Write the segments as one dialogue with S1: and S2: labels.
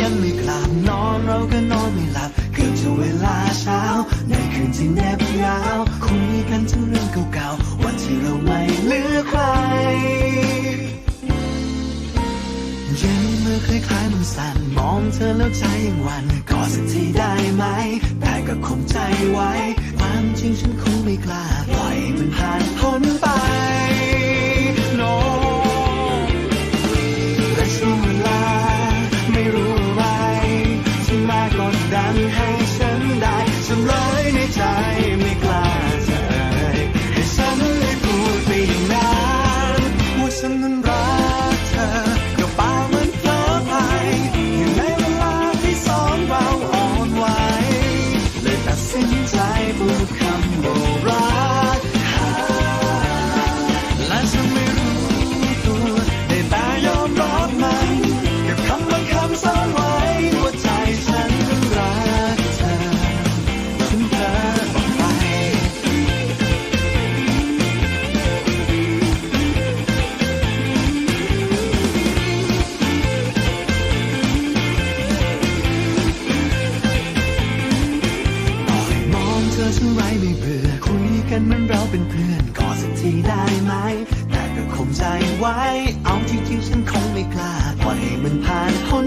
S1: ยังไม่กราบนอนเราก็นอนไม่หลับเกือบจะเวลาเช้า ในคืนที่แนบยาวคุยกันถึงเรื่องเก่าๆวันที่เราไม่เหลือใครเย็นเมื่อคล้ายๆมันสั่นมองเธอแล้วใจยังวันกอดสักทีได้ไหม แต่ก็คงใจไว้ ฉันไว้ไม่เบื่อคุยกันมันเราเป็นเพื่อนกอดสักทีได้ไหม แต่ก็คงใจไว้ เอาจริงๆฉันคงไม่กล้าปล่อยให้มันผ่านพ้น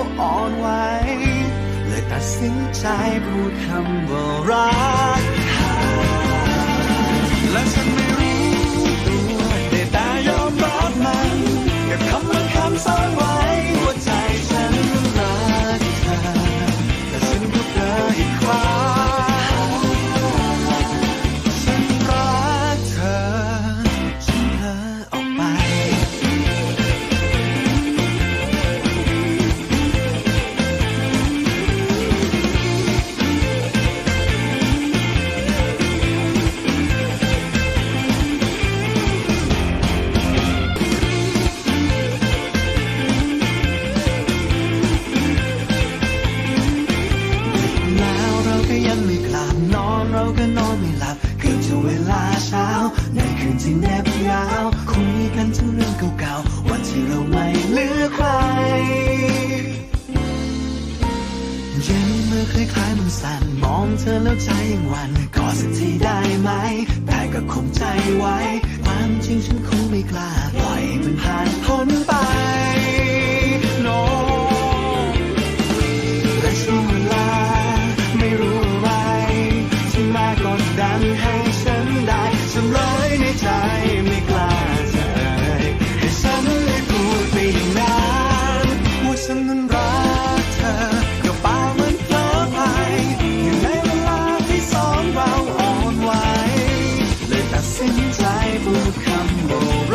S1: องเราอ่อนไหวเลยตัดสินใจพูดคำว่ารักและฉัน คืนที่แนบยาวคุยกันถึงเรื่องเก่าๆวันที่เราไม่เหลือใครเย็นเมื่อคล้ายๆมันสั่นมองเธอแล้วใจยังวันกอดสักทีได้ไหม แต่ก็คงใจไว้ ความจริงฉันคงไม่กล้า 现在再不堪梦